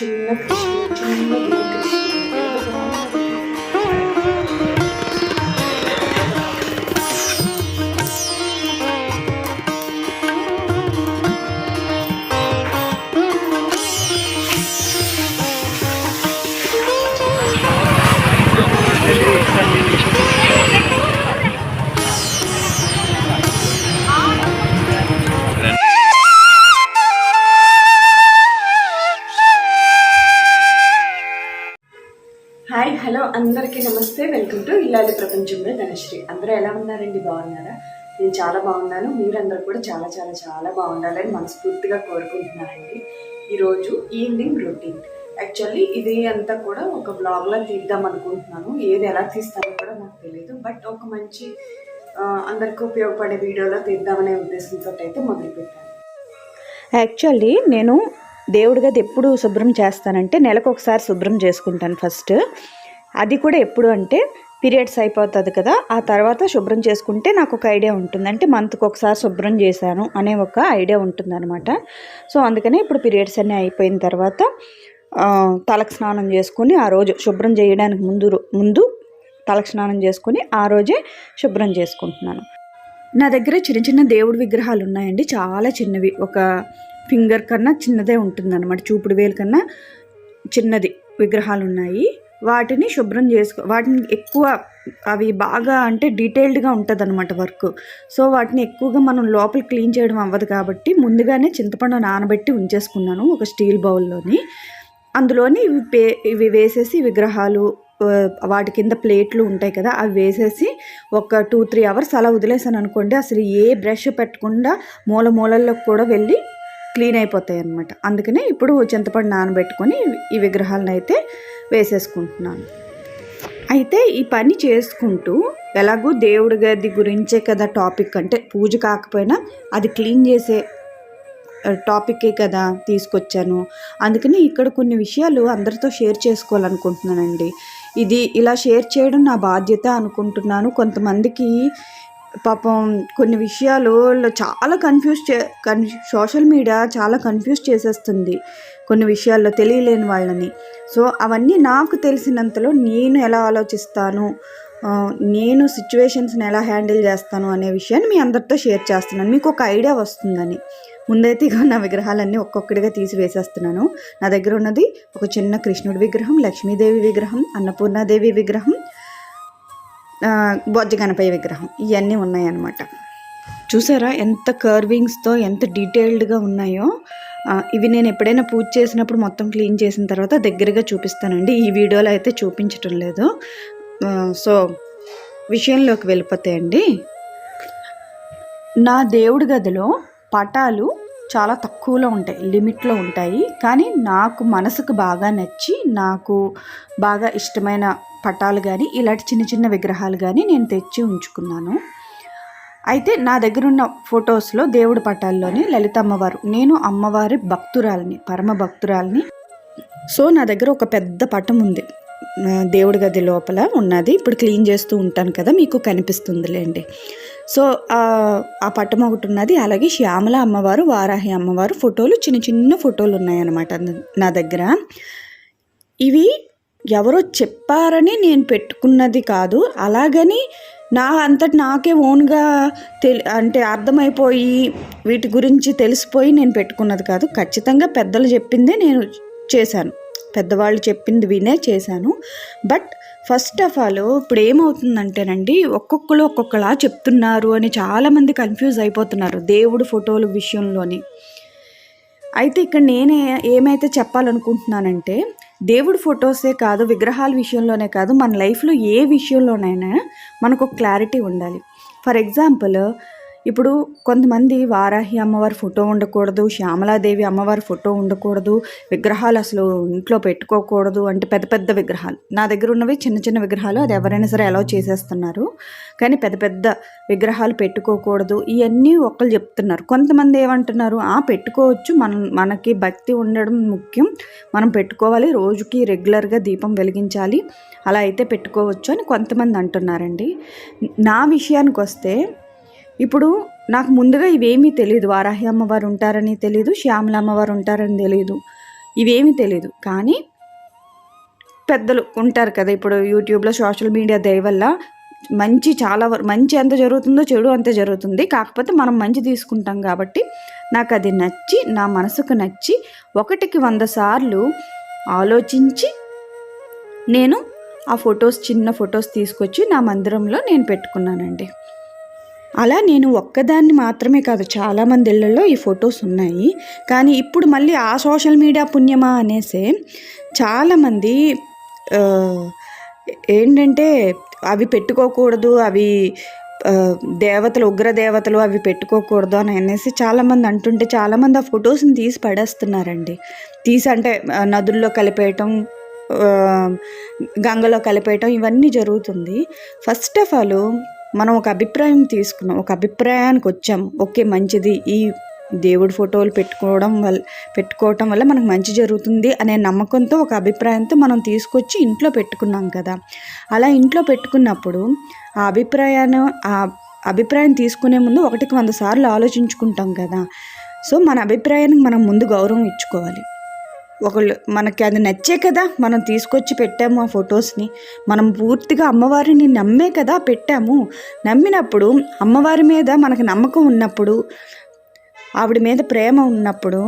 చిన్న కృష్ణుడు చిన్న గుడి అందరికీ నమస్తే. వెల్కమ్ టు ఇల్లాలి ప్రపంచంలో ధనశ్రీ. అందరూ ఎలా ఉన్నారండి? బాగున్నారా? నేను చాలా బాగున్నాను. మీరందరూ కూడా చాలా చాలా చాలా బాగుండాలని మనస్ఫూర్తిగా కోరుకుంటున్నానండి. ఈరోజు ఈవినింగ్ రొటీన్. యాక్చువల్లీ ఇది అంతా కూడా ఒక బ్లాగ్లో తీద్దాం అనుకుంటున్నాను. ఏది ఎలా తీస్తానో కూడా నాకు తెలియదు బట్ ఒక మంచి అందరికీ ఉపయోగపడే వీడియోలో తీద్దామనే ఉద్దేశంతో అయితే మొదలుపెట్టాను. యాక్చువల్లీ నేను దేవుడి గది ఎప్పుడు శుభ్రం చేస్తానంటే నెలకు ఒకసారి శుభ్రం చేసుకుంటాను ఫస్ట్. అది కూడా ఎప్పుడు అంటే పీరియడ్స్ అయిపోతుంది కదా ఆ తర్వాత శుభ్రం చేసుకుంటే నాకు ఒక ఐడియా ఉంటుంది. అంటే మంత్కి ఒకసారి శుభ్రం చేశాను అనే ఒక ఐడియా ఉంటుందన్నమాట. సో అందుకనే ఇప్పుడు పీరియడ్స్ అన్నీ అయిపోయిన తర్వాత తలకు స్నానం చేసుకుని ఆ రోజు శుభ్రం చేయడానికి ముందు ముందు తలకు స్నానం చేసుకుని ఆ రోజే శుభ్రం చేసుకుంటున్నాను. నా దగ్గర చిన్న చిన్న దేవుడి విగ్రహాలు ఉన్నాయండి. చాలా చిన్నవి. ఒక ఫింగర్ కన్నా చిన్నదే ఉంటుందన్నమాట. చూపుడు వేలు కన్నా చిన్నది విగ్రహాలు ఉన్నాయి. వాటిని శుభ్రం చేసుకో వాటిని ఎక్కువ అవి బాగా అంటే డీటెయిల్డ్గా ఉంటుంది అనమాట వర్క్. సో వాటిని ఎక్కువగా మనం లోపల క్లీన్ చేయడం అవ్వదు కాబట్టి ముందుగానే చింతపండు నానబెట్టి ఉంచేసుకున్నాను ఒక స్టీల్ బౌల్లోని. అందులోని ఇవి పే ఇవి వేసేసి విగ్రహాలు వాటి కింద ప్లేట్లు ఉంటాయి కదా అవి వేసేసి ఒక టూ త్రీ అవర్స్ అలా వదిలేసాను అనుకోండి అసలు ఏ బ్రష్ పెట్టకుండా మూల మూలల్లోకి కూడా వెళ్ళి క్లీన్ అయిపోతాయి అనమాట అందుకనే ఇప్పుడు చింతపండు నానబెట్టుకొని ఈ విగ్రహాలను అయితే వేసేసుకుంటున్నాను. అయితే ఈ పని చేసుకుంటూ ఎలాగో దేవుడి గది గురించే కదా టాపిక్ అంటే పూజ కాకపోయినా అది క్లీన్ చేసే టాపికే కదా తీసుకొచ్చాను. అందుకని ఇక్కడ కొన్ని విషయాలు అందరితో షేర్ చేసుకోవాలనుకుంటున్నానండి. ఇది ఇలా షేర్ చేయడం నా బాధ్యత అనుకుంటున్నాను. కొంతమందికి పాపం కొన్ని విషయాలు చాలా కన్ఫ్యూజ్ చే కన్ సోషల్ మీడియా చాలా కన్ఫ్యూజ్ చేసేస్తుంది. కొన్ని విషయాల్లో తెలియలేని వాళ్ళని. సో అవన్నీ నాకు తెలిసినంతలో నేను ఎలా ఆలోచిస్తాను? నేను సిచ్యువేషన్స్ని ఎలా హ్యాండిల్ చేస్తాను అనే విషయాన్ని మీ అందరితో షేర్ చేస్తున్నాను. మీకు ఒక ఐడియా వస్తుందని. ముందైతే ఇక నా విగ్రహాలన్నీ ఒక్కొక్కటిగా తీసి వేసేస్తున్నాను నా దగ్గర ఉన్నది ఒక చిన్న కృష్ణుడి విగ్రహం లక్ష్మీదేవి విగ్రహం అన్నపూర్ణాదేవి విగ్రహం ఆ, బొజ్జ గణపయ్య విగ్రహం. ఇవన్నీ ఉన్నాయన్నమాట. చూసారా ఎంత కర్వింగ్స్తో ఎంత డీటెయిల్డ్గా ఉన్నాయో? ఇవి నేను ఎప్పుడైనా పూజ చేసినప్పుడు మొత్తం క్లీన్ చేసిన తర్వాత దగ్గరగా చూపిస్తానండి. ఈ వీడియోలో అయితే చూపించటం లేదు. సో విషయంలోకి వెళ్ళిపోతాయండి నా దేవుడి గదిలో పటాలు చాలా తక్కువలో ఉంటాయి లిమిట్లో ఉంటాయి. కానీ నాకు మనసుకు బాగా నచ్చి నాకు బాగా ఇష్టమైన పటాలు కానీ ఇలాంటి చిన్న చిన్న విగ్రహాలు కానీ నేను తెచ్చి ఉంచుకున్నాను. అయితే నా దగ్గర ఉన్న ఫొటోస్లో దేవుడి పటాల్లోని లలిత అమ్మవారు నేను అమ్మవారి భక్తురాలిని పరమ భక్తురాలిని. సో నా దగ్గర ఒక పెద్ద పటం ఉంది. దేవుడి గది లోపల ఉన్నది. ఇప్పుడు క్లీన్ చేస్తూ ఉంటాను కదా మీకు కనిపిస్తుందిలేండి. సో ఆ పటం ఒకటి ఉన్నది. అలాగే శ్యామల అమ్మవారు వారాహి అమ్మవారు ఫోటోలు చిన్న చిన్న ఫోటోలు ఉన్నాయన్నమాట నా దగ్గర. ఇవి ఎవరో చెప్పారని నేను పెట్టుకున్నది కాదు. అలాగని నా అంతటి నాకే ఓన్గా తెలి అంటే అర్థమైపోయి వీటి గురించి తెలిసిపోయి నేను పెట్టుకున్నది కాదు. ఖచ్చితంగా పెద్దలు చెప్పిందే నేను చేశాను. పెద్దవాళ్ళు చెప్పింది వినే చేశాను. బట్ ఫస్ట్ ఆఫ్ ఆల్ ఇప్పుడు ఏమవుతుందంటేనండి ఒక్కొక్కరు ఒక్కొక్కలా చెప్తున్నారు అని చాలామంది కన్ఫ్యూజ్ అయిపోతున్నారు దేవుడు ఫోటోలు విషయంలోని. అయితే ఇక్కడ నేనే ఏమైతే చెప్పాలనుకుంటున్నానంటే దేవుడి ఫొటోసే కాదు విగ్రహాల విషయంలోనే కాదు మన లైఫ్లో ఏ విషయంలోనైనా మనకు ఒక క్లారిటీ ఉండాలి. ఫర్ ఎగ్జాంపుల్ ఇప్పుడు కొంతమంది వారాహి అమ్మవారి ఫోటో ఉండకూడదు శ్యామలాదేవి అమ్మవారి ఫోటో ఉండకూడదు విగ్రహాలు అసలు ఇంట్లో పెట్టుకోకూడదు అంటే పెద్ద పెద్ద విగ్రహాలు. నా దగ్గర ఉన్నవి చిన్న చిన్న విగ్రహాలు అది ఎవరైనా సరే అలౌ చేసేస్తున్నారు. కానీ పెద్ద పెద్ద విగ్రహాలు పెట్టుకోకూడదు ఇవన్నీ ఒకళ్ళు చెప్తున్నారు. కొంతమంది ఏమంటున్నారు ఆ పెట్టుకోవచ్చు మనం మనకి భక్తి ఉండడం ముఖ్యం మనం పెట్టుకోవాలి రోజుకి రెగ్యులర్గా దీపం వెలిగించాలి అలా అయితే పెట్టుకోవచ్చు అని కొంతమంది అంటున్నారండి. నా విషయానికి వస్తే ఇప్పుడు నాకు ముందుగా ఇవేమీ తెలియదు వారాహి అమ్మవారు ఉంటారని తెలియదు శ్యామల అమ్మవారు ఉంటారని తెలియదు ఇవేమీ తెలియదు కానీ పెద్దలు ఉంటారు కదా ఇప్పుడు యూట్యూబ్లో సోషల్ మీడియా దయ వల్ల మంచి చాలా మంచి ఎంత జరుగుతుందో చెడు అంత జరుగుతుంది. కాకపోతే మనం మంచి తీసుకుంటాం కాబట్టి నాకు అది నచ్చి నా మనసుకు నచ్చి ఒకటికి వంద సార్లు ఆలోచించి నేను ఆ ఫొటోస్ చిన్న ఫొటోస్ తీసుకొచ్చి నా మందిరంలో నేను పెట్టుకున్నానండి. అలా నేను ఒక్కదాన్ని మాత్రమే కాదు చాలామంది ఇళ్ళలో ఈ ఫొటోస్ ఉన్నాయి. కానీ ఇప్పుడు మళ్ళీ ఆ సోషల్ మీడియా పుణ్యమా అనేసే చాలామంది ఏంటంటే అవి పెట్టుకోకూడదు అవి దేవతలు ఉగ్రదేవతలు అవి పెట్టుకోకూడదు అని అనేసి చాలామంది అంటుంటే చాలామంది ఆ ఫొటోస్ని తీసి పడేస్తున్నారండి. తీసి అంటే నదుల్లో కలిపేయటం గంగలో కలిపేయటం ఇవన్నీ జరుగుతుంది. ఫస్ట్ ఆఫ్ ఆల్ మనం ఒక అభిప్రాయం తీసుకున్నాం ఒక అభిప్రాయానికి వచ్చాం. ఓకే మంచిది. ఈ దేవుడి ఫోటోలు పెట్టుకోవడం వల్ల పెట్టుకోవటం వల్ల మనకు మంచి జరుగుతుంది అనే నమ్మకంతో ఒక అభిప్రాయంతో మనం తీసుకొచ్చి ఇంట్లో పెట్టుకున్నాం కదా. అలా ఇంట్లో పెట్టుకున్నప్పుడు ఆ అభిప్రాయాన్ని ఆ అభిప్రాయం తీసుకునే ముందు ఒకటికి వంద సార్లు ఆలోచించుకుంటాం కదా. సో మన అభిప్రాయానికి మనం ముందు గౌరవం ఇచ్చుకోవాలి. ఒకళ్ళు మనకి అది నచ్చే కదా మనం తీసుకొచ్చి పెట్టాము ఆ ఫొటోస్ని. మనం పూర్తిగా అమ్మవారిని నమ్మే కదా పెట్టాము. నమ్మినప్పుడు అమ్మవారి మీద మనకు నమ్మకం ఉన్నప్పుడు ఆవిడ మీద ప్రేమ ఉన్నప్పుడు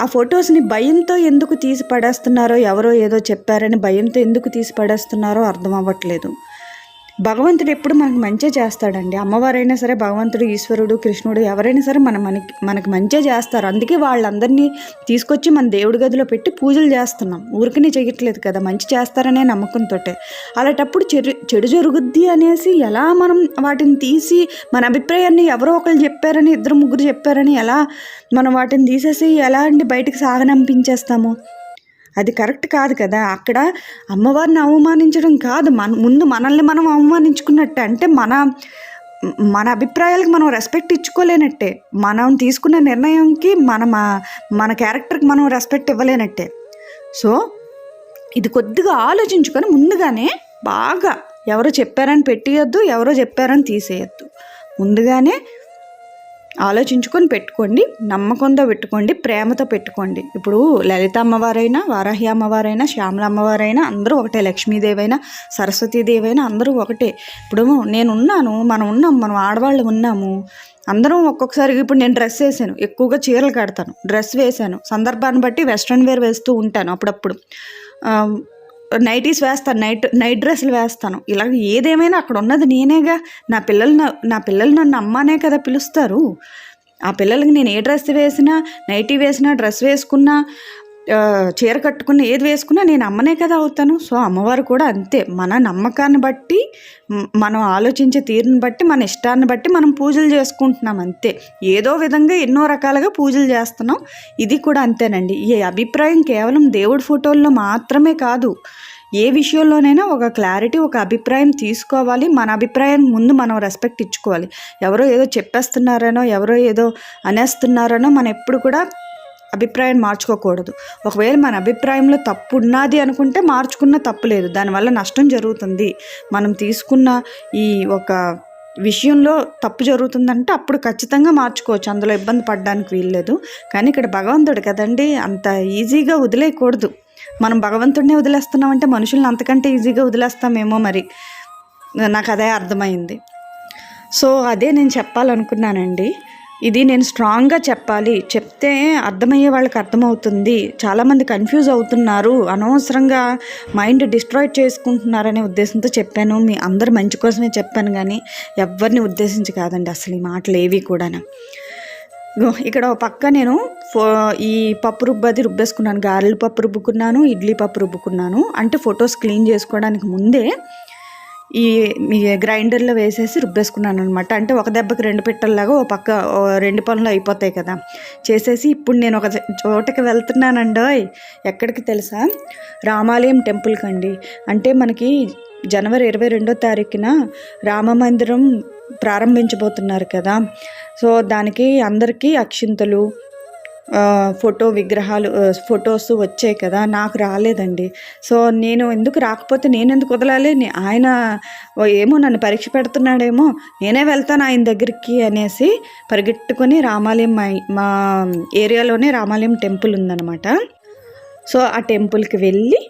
ఆ ఫొటోస్ని భయంతో ఎందుకు తీసి పడేస్తున్నారో ఎవరో ఏదో చెప్పారని భయంతో ఎందుకు తీసి పడేస్తున్నారో అర్థం అవ్వట్లేదు. భగవంతుడు ఎప్పుడు మనకు మంచి చేస్తాడండి. అమ్మవారైనా సరే భగవంతుడు ఈశ్వరుడు కృష్ణుడు ఎవరైనా సరే మన మనకి మనకు మంచి చేస్తారు. అందుకే వాళ్ళందరినీ తీసుకొచ్చి మన దేవుడి గదిలో పెట్టి పూజలు చేస్తున్నాం. ఊరికనే చేయట్లేదు కదా మంచి చేస్తారనే నమ్మకంతో అలాంటప్పుడు చెడు చెడు జరుగుద్ది అనేసి ఎలా మనం వాటిని తీసి మన అభిప్రాయాన్ని ఎవరో ఒకరు చెప్పారని ఇద్దరు ముగ్గురు చెప్పారని ఎలా మనం వాటిని తీసేసి ఎలా అండి బయటకు సాగనంపించేస్తాము? అది కరెక్ట్ కాదు కదా. అక్కడ అమ్మవారిని అవమానించడం కాదు. మన ముందు మనల్ని మనం అవమానించుకున్నట్టే. అంటే మన మన అభిప్రాయాలకు మనం రెస్పెక్ట్ ఇచ్చుకోలేనట్టే. మనం తీసుకున్న నిర్ణయంకి మన మా- మన క్యారెక్టర్కి మనం రెస్పెక్ట్ ఇవ్వలేనట్టే. సో ఇది కొద్దిగా ఆలోచించుకొని ముందుగానే బాగా ఎవరో చెప్పారని పెట్టియొద్దు ఎవరో చెప్పారని తీసేయొద్దు. ముందుగానే ఆలోచించుకొని పెట్టుకోండి నమ్మకంతో పెట్టుకోండి ప్రేమతో పెట్టుకోండి. ఇప్పుడు లలిత అమ్మవారైనా వారాహి అమ్మవారైనా శ్యామల అమ్మవారైనా అందరూ ఒకటే లక్ష్మీదేవైనా సరస్వతీదేవైనా అందరూ ఒకటే. ఇప్పుడు నేను ఉన్నాను మనం ఉన్నాం మనం ఆడవాళ్ళు ఉన్నాము. అందరం ఒక్కొక్కసారి ఇప్పుడు నేను డ్రెస్ వేసాను ఎక్కువగా చీరలు కడతాను డ్రెస్ వేసాను. సందర్భాన్ని బట్టి వెస్ట్రన్ వేర్ వేస్తూ ఉంటాను అప్పుడప్పుడు. నైటీస్ వేస్తాను నైట్ నైట్ డ్రెస్సులు వేస్తాను. ఇలా ఏదేమైనా అక్కడ ఉన్నది నేనేగా నా పిల్లలు నా- పిల్లలు నన్ను అమ్మానే కదా పిలుస్తారు. ఆ పిల్లలకి నేను ఏ డ్రెస్ వేసినా నైటీ వేసినా డ్రెస్ వేసుకున్నా చీర కట్టుకున్న ఏది వేసుకున్నా నేను అమ్మనే కదా అవుతాను. సో అమ్మవారు కూడా అంతే. మన నమ్మకాన్ని బట్టి మనం ఆలోచించే తీరుని బట్టి మన ఇష్టాన్ని బట్టి మనం పూజలు చేసుకుంటున్నాం అంతే. ఏదో విధంగా ఎన్నో రకాలుగా పూజలు చేస్తున్నాం. ఇది కూడా అంతేనండి. ఈ అభిప్రాయం కేవలం దేవుడి ఫోటోల్లో మాత్రమే కాదు. ఏ విషయంలోనైనా ఒక క్లారిటీ ఒక అభిప్రాయం తీసుకోవాలి. మన అభిప్రాయానికి ముందు మనం రెస్పెక్ట్ ఇచ్చుకోవాలి. ఎవరో ఏదో చెప్పేస్తున్నారనో ఎవరో ఏదో అనేస్తున్నారనో మనం ఎప్పుడు కూడా అభిప్రాయం మార్చుకోకూడదు. ఒకవేళ మన అభిప్రాయంలో తప్పు ఉన్నది అనుకుంటే మార్చుకున్న తప్పు లేదు. దానివల్ల నష్టం జరుగుతుంది. మనం తీసుకున్న ఈ ఒక విషయంలో తప్పు జరుగుతుందంటే అప్పుడు ఖచ్చితంగా మార్చుకోవచ్చు. అందులో ఇబ్బంది పడడానికి వీల్లేదు. కానీ ఇక్కడ భగవంతుడు కదండి అంత ఈజీగా వదిలేయకూడదు. మనం భగవంతుడినే వదిలేస్తున్నామంటే మనుషుల్ని అంతకంటే ఈజీగా వదిలేస్తామేమో మరి. నాకు అదే అర్థమైంది. సో అదే నేను చెప్పాలనుకున్నానండి. ఇది నేను స్ట్రాంగ్గా చెప్పాలి. చెప్తే అర్థమయ్యే వాళ్ళకి అర్థమవుతుంది. చాలామంది కన్ఫ్యూజ్ అవుతున్నారు. అనవసరంగా మైండ్ డిస్ట్రాయ్ చేసుకుంటున్నారనే ఉద్దేశంతో చెప్పాను. మీ అందరి మంచి కోసమే చెప్పాను కానీ ఎవరిని ఉద్దేశించి కాదండి అసలు ఈ మాటలు ఏవి కూడా ఇక్కడ ఒక పక్క నేను ఫో ఈ పప్పు రుబ్బది రుబ్బేసుకున్నాను. గారెలు పప్పు రుబ్బుకున్నాను ఇడ్లీ పప్పు రుబ్బుకున్నాను. అంటే ఫొటోస్ క్లీన్ చేసుకోవడానికి ముందే ఈ గ్రైండర్లో వేసేసి రుబ్బేసుకున్నాను అనమాట అంటే ఒక దెబ్బకి రెండు పిట్టల్లాగా ఓ పక్క రెండు పనులు అయిపోతాయి కదా. చేసేసి ఇప్పుడు నేను ఒక చోటకి వెళ్తున్నానండోయ్. ఎక్కడికి తెలుసా? రామాలయం టెంపుల్కి అండి అంటే మనకి జనవరి ఇరవై రెండో తారీఖున రామ మందిరం ప్రారంభించబోతున్నారు కదా. సో దానికి అందరికీ అక్షింతలు ఫోటో విగ్రహాలు ఫొటోస్ వచ్చాయి కదా నాకు రాలేదండి. సో నేను ఎందుకు రాకపోతే నేను ఎందుకు వదలాలి ఆయన ఏమో నన్ను పరీక్ష పెడుతున్నాడేమో నేనే వెళ్తాను ఆయన దగ్గరికి అనేసి పరిగెట్టుకొని రామాలయం మా మా ఏరియాలోనే రామాలయం టెంపుల్ ఉందన్నమాట. సో ఆ టెంపుల్కి వెళ్ళి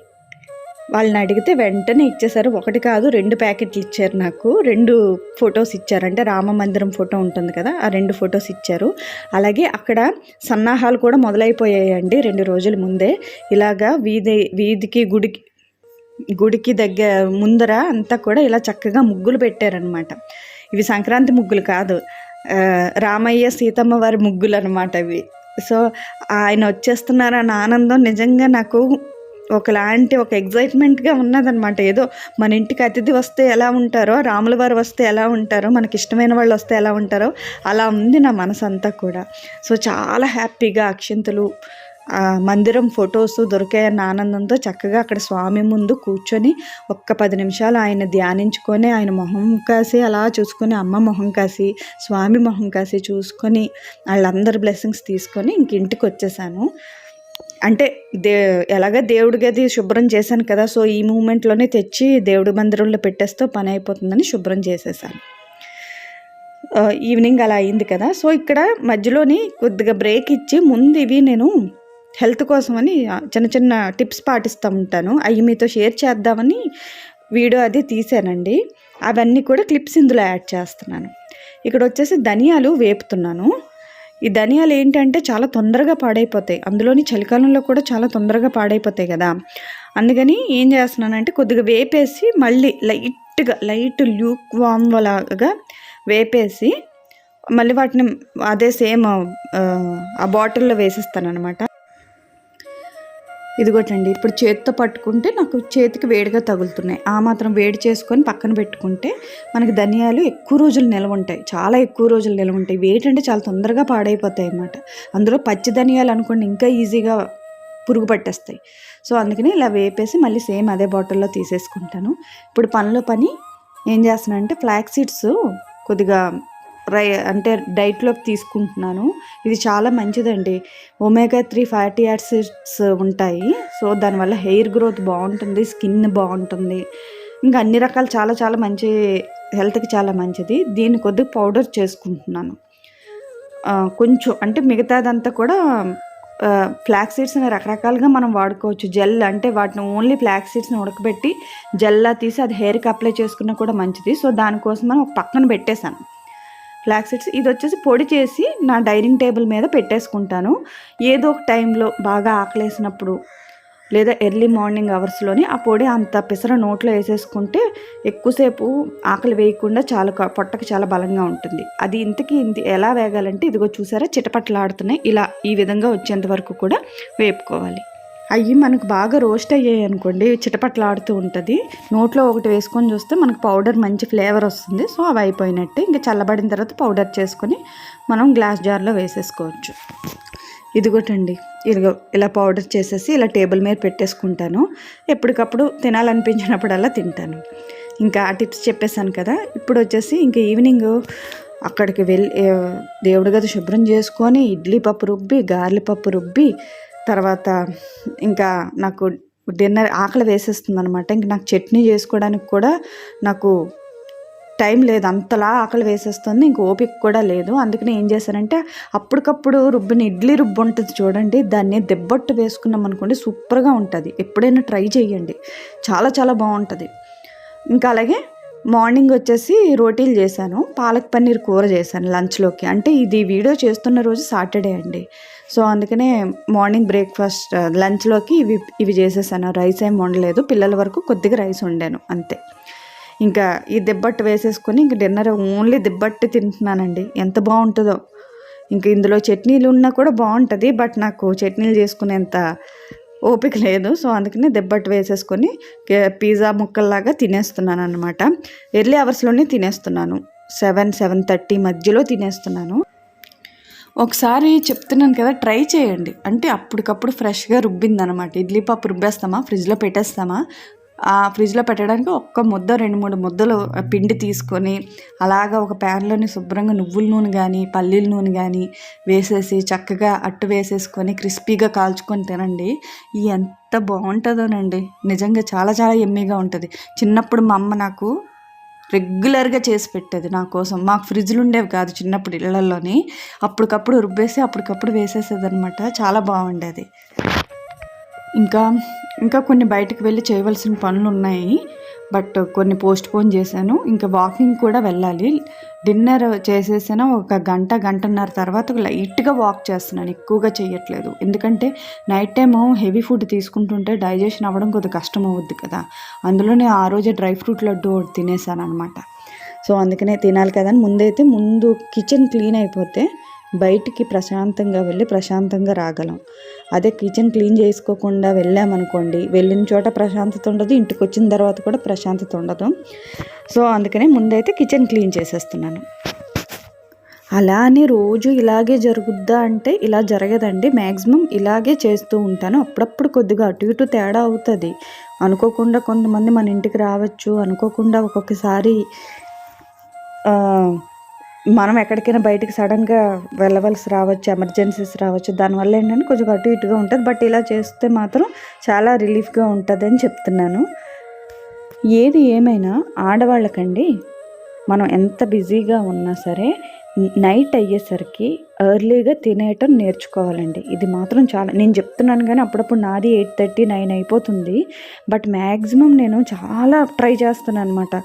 వాళ్ళని అడిగితే వెంటనే ఇచ్చేసారు ఒకటి కాదు రెండు ప్యాకెట్లు ఇచ్చారు నాకు. రెండు ఫొటోస్ ఇచ్చారు. అంటే రామ మందిరం ఫోటో ఉంటుంది కదా ఆ రెండు ఫొటోస్ ఇచ్చారు. అలాగే అక్కడ సన్నాహాలు కూడా మొదలైపోయాయండి రెండు రోజుల ముందే. ఇలాగా వీధి వీధికి గుడికి గుడికి దగ్గర ముందర అంతా కూడా ఇలా చక్కగా ముగ్గులు పెట్టారనమాట ఇవి సంక్రాంతి ముగ్గులు కాదు రామయ్య సీతమ్మ వారి ముగ్గులు అనమాట ఇవి సో ఆయన వచ్చేస్తున్నారన్న ఆనందం నిజంగా నాకు ఒకలాంటి ఒక ఎగ్జైట్మెంట్గా ఉన్నదనమాట ఏదో మన ఇంటికి అతిథి వస్తే ఎలా ఉంటారో రాముల వారు వస్తే ఎలా ఉంటారో మనకి ఇష్టమైన వాళ్ళు వస్తే ఎలా ఉంటారో అలా ఉంది నా మనసంతా కూడా. సో చాలా హ్యాపీగా అక్షింతలు మందిరం ఫొటోస్ దొరికాయన్న ఆనందంతో చక్కగా అక్కడ స్వామి ముందు కూర్చొని ఒక్క పది నిమిషాలు ఆయన ధ్యానించుకొని ఆయన మొహం కాసి అలా చూసుకొని అమ్మ మొహం కాసి స్వామి మొహం కాసి చూసుకొని వాళ్ళందరి బ్లెస్సింగ్స్ తీసుకొని ఇంక ఇంటికి వచ్చేసాను అంటే దే ఎలాగ దేవుడి గది శుభ్రం చేశాను కదా సో ఈ మూమెంట్లోనే తెచ్చి దేవుడి మందిరంలో పెట్టేస్తే పని అయిపోతుందని శుభ్రం చేసేసాను. ఈవినింగ్ అలా అయింది కదా సో ఇక్కడ మధ్యలోని కొద్దిగా బ్రేక్ ఇచ్చి ముందు ఇవి నేను హెల్త్ కోసమని చిన్న చిన్న టిప్స్ పాటిస్తూ ఉంటాను. అవి మీతో షేర్ చేద్దామని వీడియో అది తీసానండి. అవన్నీ కూడా క్లిప్స్ ఇందులో యాడ్ చేస్తున్నాను. ఇక్కడ వచ్చేసి ధనియాలు వేపుతున్నాను. ఈ ధనియాలు ఏంటంటే చాలా తొందరగా పాడైపోతాయి. అందులోని చలికాలంలో కూడా చాలా తొందరగా పాడైపోతాయి కదా. అందుకని ఏం చేస్తున్నానంటే కొద్దిగా వేపేసి మళ్ళీ లైట్గా లైట్ ల్యూక్ వామ్ లాగా వేపేసి మళ్ళీ వాటిని అదే సేమ్ ఆ బాటిల్లో వేసేస్తాను అనమాట ఇదిగోటండి ఇప్పుడు చేతితో పట్టుకుంటే నాకు చేతికి వేడిగా తగులుతున్నాయి. ఆ మాత్రం వేడి చేసుకొని పక్కన పెట్టుకుంటే మనకి ధనియాలు ఎక్కువ రోజులు నిల్వ ఉంటాయి. చాలా ఎక్కువ రోజులు నిల్వ ఉంటాయి. వేటంటే అంటే చాలా తొందరగా పాడైపోతాయి అన్నమాట. అందులో పచ్చి ధనియాలు అనుకోండి ఇంకా ఈజీగా పురుగు పట్టేస్తాయి. సో అందుకని ఇలా వేపేసి మళ్ళీ సేమ్ అదే బాటిల్లో తీసేసుకుంటాను. ఇప్పుడు పనిలో పని ఏం చేస్తున్నానంటే ఫ్లాక్ సీడ్స్ కొద్దిగా రై అంటే డైట్లోకి తీసుకుంటున్నాను. ఇది చాలా మంచిదండి. ఒమేగా త్రీ ఫ్యాటీ యాసిడ్స్ ఉంటాయి. సో దానివల్ల హెయిర్ గ్రోత్ బాగుంటుంది స్కిన్ బాగుంటుంది. ఇంకా అన్ని రకాలు చాలా చాలా మంచి హెల్త్కి చాలా మంచిది. దీని కొద్దిగా పౌడర్ చేసుకుంటున్నాను. కొంచెం అంటే మిగతాదంతా కూడా ఫ్లాక్ సీడ్స్ని రకరకాలుగా మనం వాడుకోవచ్చు. జెల్ అంటే వాటిని ఓన్లీ ఫ్లాక్ సీడ్స్ని ఉడకబెట్టి జెల్లా తీసి అది హెయిర్కి అప్లై చేసుకున్నా కూడా మంచిది. సో దానికోసం మనం ఒక పక్కన పెట్టేశాను. ఫ్లాక్ సీడ్స్ ఇది వచ్చేసి పొడి చేసి నా డైనింగ్ టేబుల్ మీద పెట్టేసుకుంటాను. ఏదో ఒక టైంలో బాగా ఆకలేసినప్పుడు లేదా ఎర్లీ మార్నింగ్ అవర్స్లోని ఆ పొడి అంత పిసర నోట్లో వేసేసుకుంటే ఎక్కువసేపు ఆకలి వేయకుండా చాలా పొట్టకి చాలా బలంగా ఉంటుంది. అది ఇంతకీ ఇంత ఎలా వేగాలంటే ఇదిగో చూసారా చిటపట్లాడుతున్నాయి. ఇలా ఈ విధంగా వచ్చేంత వరకు కూడా వేపుకోవాలి. అవి మనకు బాగా రోస్ట్ అయ్యాయి అనుకోండి చిటపట్లాడుతూ ఉంటుంది. నోట్లో ఒకటి వేసుకొని చూస్తే మనకు పౌడర్ మంచి ఫ్లేవర్ వస్తుంది. సో అవి అయిపోయినట్టే. ఇంకా చల్లబడిన తర్వాత పౌడర్ చేసుకొని మనం గ్లాస్ జార్లో వేసేసుకోవచ్చు. ఇదిగోటండి. ఇదిగో ఇలా పౌడర్ చేసేసి ఇలా టేబుల్ మీద పెట్టేసుకుంటాను. ఎప్పటికప్పుడు తినాలనిపించినప్పుడల్లా తింటాను. ఇంకా ఆ టిప్స్ చెప్పేశాను కదా. ఇప్పుడు వచ్చేసి ఇంకా ఈవినింగ్ అక్కడికి వెళ్ళి దేవుడి గది శుభ్రం చేసుకొని ఇడ్లీ పప్పు రుబ్బి గార్లి పప్పు రుబ్బి తర్వాత ఇంకా నాకు డిన్నర్ ఆకలి వేసేస్తుంది అనమాట ఇంక నాకు చట్నీ చేసుకోవడానికి కూడా నాకు టైం లేదు. అంతలా ఆకలి వేసేస్తుంది. ఇంక ఓపిక కూడా లేదు. అందుకని ఏం చేశానంటే అప్పటికప్పుడు రుబ్బిన ఇడ్లీ రుబ్బు ఉంటుంది చూడండి. దాన్ని దెబ్బట్టు వేసుకున్నాం అనుకోండి సూపర్గా ఉంటుంది. ఎప్పుడైనా ట్రై చేయండి. చాలా చాలా బాగుంటుంది. ఇంకా అలాగే మార్నింగ్ వచ్చేసి రోటీలు చేశాను. పాలక్ పన్నీర్ కూర చేశాను లంచ్లోకి. అంటే ఇది వీడియో చేస్తున్న రోజు సాటర్డే అండి. సో అందుకనే మార్నింగ్ బ్రేక్ఫాస్ట్ లంచ్లోకి ఇవి ఇవి చేసేసాను. రైస్ ఏం వండలేదు. పిల్లల వరకు కొద్దిగా రైస్ వండాను అంతే. ఇంకా ఈ దిబ్బట్టు వేసేసుకొని ఇంక డిన్నర్ ఓన్లీ దిబ్బట్టు తింటున్నానండి. ఎంత బాగుంటుందో. ఇంక ఇందులో చట్నీలు ఉన్నా కూడా బాగుంటుంది బట్ నాకు చట్నీలు చేసుకునేంత ఓపిక లేదు. సో అందుకనే దెబ్బట్టు వేసేసుకొని పిజ్జా ముక్కల్లాగా తినేస్తున్నాను అనమాట ఎర్లీ అవర్స్లోనే తినేస్తున్నాను. సెవెన్ సెవెన్ థర్టీ మధ్యలో తినేస్తున్నాను. ఒకసారి చెప్తున్నాను కదా ట్రై చేయండి. అంటే అప్పటికప్పుడు ఫ్రెష్గా రుబ్బిందనమాట. ఇడ్లీ పప్పు రుబ్బేస్తామా ఫ్రిడ్జ్లో పెట్టేస్తామా? ఆ ఫ్రిడ్జ్లో పెట్టడానికి ఒక్క ముద్ద రెండు మూడు ముద్దలు పిండి తీసుకొని అలాగా ఒక ప్యాన్లోని శుభ్రంగా నువ్వుల నూనె కానీ పల్లీల నూనె కానీ వేసేసి చక్కగా అట్టు వేసేసుకొని క్రిస్పీగా కాల్చుకొని తినండి. ఎంత బాగుంటుందోనండి. నిజంగా చాలా చాలా ఎమ్మీగా ఉంటుంది. చిన్నప్పుడు మా అమ్మ నాకు రెగ్యులర్గా చేసి పెట్టేది నా కోసం. మాకు ఫ్రిడ్జ్లు ఉండేవి కాదు చిన్నప్పుడు ఇళ్ళల్లోని అప్పటికప్పుడు రుబ్బేసి అప్పటికప్పుడు వేసేసేది అనమాట చాలా బాగుండేది. ఇంకా ఇంకా కొన్ని బయటకు వెళ్ళి చేయవలసిన పనులు ఉన్నాయి బట్ కొన్ని పోస్ట్ పోన్ చేశాను. ఇంకా వాకింగ్ కూడా వెళ్ళాలి. డిన్నర్ చేసేసాను ఒక గంట గంటన్నర తర్వాత లైట్గా వాక్ చేస్తున్నాను. ఎక్కువగా చేయట్లేదు ఎందుకంటే నైట్ టైము హెవీ ఫుడ్ తీసుకుంటుంటే డైజెషన్ అవ్వడం కొద్దిగా కష్టం అవుద్ది కదా. అందులోనే ఆ రోజే డ్రై ఫ్రూట్ లడ్డు ఒకటి తినేసాను అనమాట సో అందుకనే తినాలి కదా అని ముందైతే ముందు కిచెన్ క్లీన్ అయిపోతే బయటికి ప్రశాంతంగా వెళ్ళి ప్రశాంతంగా రాగలం. అదే కిచెన్ క్లీన్ చేసుకోకుండా వెళ్ళామనుకోండి వెళ్ళిన చోట ప్రశాంతత ఉండదు ఇంటికి వచ్చిన తర్వాత కూడా ప్రశాంతత ఉండదు. సో అందుకనే ముందైతే కిచెన్ క్లీన్ చేసేస్తున్నాను. అలా అని రోజు ఇలాగే జరుగుద్దా అంటే ఇలా జరగదండి. మ్యాక్సిమం ఇలాగే చేస్తూ ఉంటాను. అప్పుడప్పుడు కొద్దిగా అటు ఇటు తేడా అవుతుంది. అనుకోకుండా కొంతమంది మన ఇంటికి రావచ్చు. అనుకోకుండా ఒక్కొక్కసారి మనం ఎక్కడికైనా బయటకు సడన్గా వెళ్ళవలసి రావచ్చు ఎమర్జెన్సీస్ రావచ్చు దానివల్ల ఏంటంటే కొంచెం అటు ఇటుగా ఉంటుంది. బట్ ఇలా చేస్తే మాత్రం చాలా రిలీఫ్గా ఉంటుంది అని చెప్తున్నాను. ఏది ఏమైనా ఆడవాళ్ళకండి మనం ఎంత బిజీగా ఉన్నా సరే నైట్ అయ్యేసరికి ఎర్లీగా తినేయటం నేర్చుకోవాలండి. ఇది మాత్రం చాలా నేను చెప్తున్నాను కానీ అప్పుడప్పుడు నాది ఎయిట్ థర్టీ నైన్ అయిపోతుంది. బట్ మ్యాక్సిమం నేను చాలా ట్రై చేస్తాను అనమాట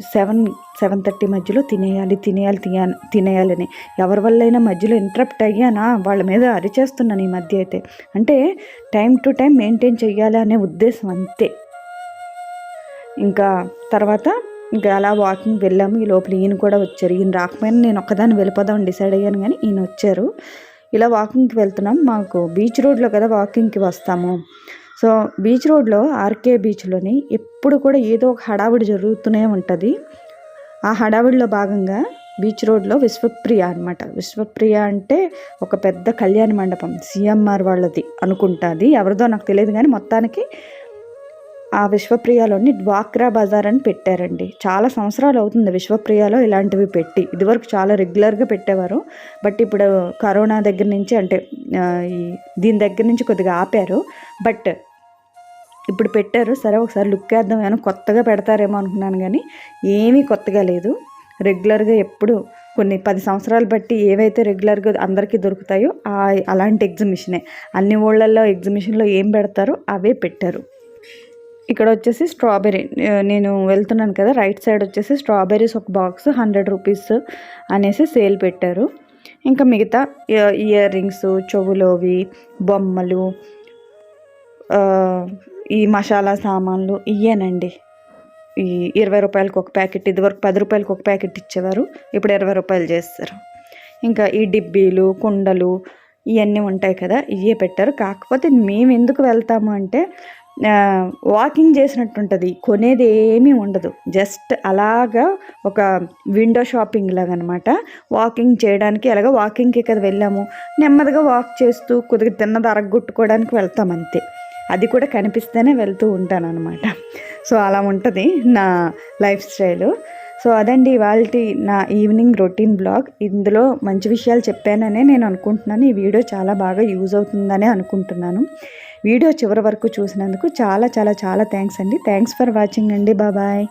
సెవెన్ సెవెన్ థర్టీ మధ్యలో తినేయాలి తినేయాలి తినే తినేయాలని. ఎవరి వల్లైనా మధ్యలో ఇంటరప్ట్ అయ్యానా? వాళ్ళ మీద అరిచేస్తున్నాను ఈ మధ్య అయితే. అంటే టైం టు టైం మెయింటైన్ చెయ్యాలి అనే ఉద్దేశం అంతే. ఇంకా తర్వాత ఇంకా అలా వాకింగ్ వెళ్ళాము. ఈ లోపల ఈయన కూడా వచ్చారు. ఈయన రాకపోయినా నేను ఒక్కదాన్ని వెళ్ళిపోదాం డిసైడ్ అయ్యాను కానీ ఈయన వచ్చారు. ఇలా వాకింగ్కి వెళ్తున్నాం. మాకు బీచ్ రోడ్లో కదా వాకింగ్కి వస్తాము. సో బీచ్ రోడ్లో ఆర్కే బీచ్లోని ఎప్పుడు కూడా ఏదో ఒక హడావిడి జరుగుతూనే ఉంటుంది. ఆ హడావిడిలో భాగంగా బీచ్ రోడ్లో విశ్వప్రియ అనమాట విశ్వప్రియ అంటే ఒక పెద్ద కళ్యాణ మండపం సిఎంఆర్ వాళ్ళది అనుకుంటుంది. ఎవరిదో నాకు తెలియదు కానీ మొత్తానికి ఆ విశ్వప్రియలోని డ్వాక్రా బజార్ అని పెట్టారండి. చాలా సంవత్సరాలు అవుతుంది విశ్వప్రియలో ఇలాంటివి పెట్టి. ఇదివరకు చాలా రెగ్యులర్గా పెట్టేవారు. బట్ ఇప్పుడు కరోనా దగ్గర నుంచి అంటే ఈ దీని దగ్గర నుంచి కొద్దిగా ఆపారు. బట్ ఇప్పుడు పెట్టారు. సరే ఒకసారి లుక్ వేద్దాం. ఏమైనా కొత్తగా పెడతారేమో అనుకున్నాను కానీ ఏమీ కొత్తగా లేదు. రెగ్యులర్గా ఎప్పుడు కొన్ని పది సంవత్సరాలు బట్టి ఏవైతే రెగ్యులర్గా అందరికీ దొరుకుతాయో అలాంటి ఎగ్జిబిషనే. అన్ని ఊళ్ళల్లో ఎగ్జిబిషన్లో ఏం పెడతారో అవే పెట్టారు. ఇక్కడ వచ్చేసి స్ట్రాబెర్రీ. నేను వెళ్తున్నాను కదా రైట్ సైడ్ వచ్చేసి స్ట్రాబెర్రీస్ ఒక బాక్స్ హండ్రెడ్ రూపీస్ అనేసి సేల్ పెట్టారు. ఇంకా మిగతా ఇయర్ రింగ్స్ చెవులోవి బొమ్మలు ఈ మసాలా సామాన్లు ఇయ్యేనండి. ఈ ఇరవై రూపాయలకి ఒక ప్యాకెట్ ఇదివరకు పది రూపాయలకి ఒక ప్యాకెట్ ఇచ్చేవారు. ఇప్పుడు ఇరవై రూపాయలు చేస్తారు. ఇంకా ఈ డిబ్బీలు కుండలు ఇవన్నీ ఉంటాయి కదా ఇవే పెట్టారు. కాకపోతే మేము ఎందుకు వెళ్తాము అంటే వాకింగ్ చేసినట్టు ఉంటుంది కొనేది ఏమీ ఉండదు. జస్ట్ అలాగా ఒక విండో షాపింగ్ లాగా అనమాట వాకింగ్ చేయడానికి అలాగా వాకింగ్కి కదా వెళ్ళాము. నెమ్మదిగా వాక్ చేస్తూ కొద్దిగా తిన్నది అరగొట్టుకోవడానికి వెళ్తాం అంతే. అది కూడా కనిపిస్తేనే వెళ్తూ ఉంటాను అనమాట సో అలా ఉంటుంది నా లైఫ్ స్టైలు. సో అదండి ఇవాళ నా ఈవినింగ్ రొటీన్ బ్లాగ్. ఇందులో మంచి విషయాలు చెప్పాననే నేను అనుకుంటున్నాను. ఈ వీడియో చాలా బాగా యూజ్ అవుతుందనే అనుకుంటున్నాను. వీడియో చివరి వరకు చూసినందుకు చాలా చాలా చాలా థ్యాంక్స్ అండి. థ్యాంక్స్ ఫర్ వాచింగ్ అండి. బాబాయ్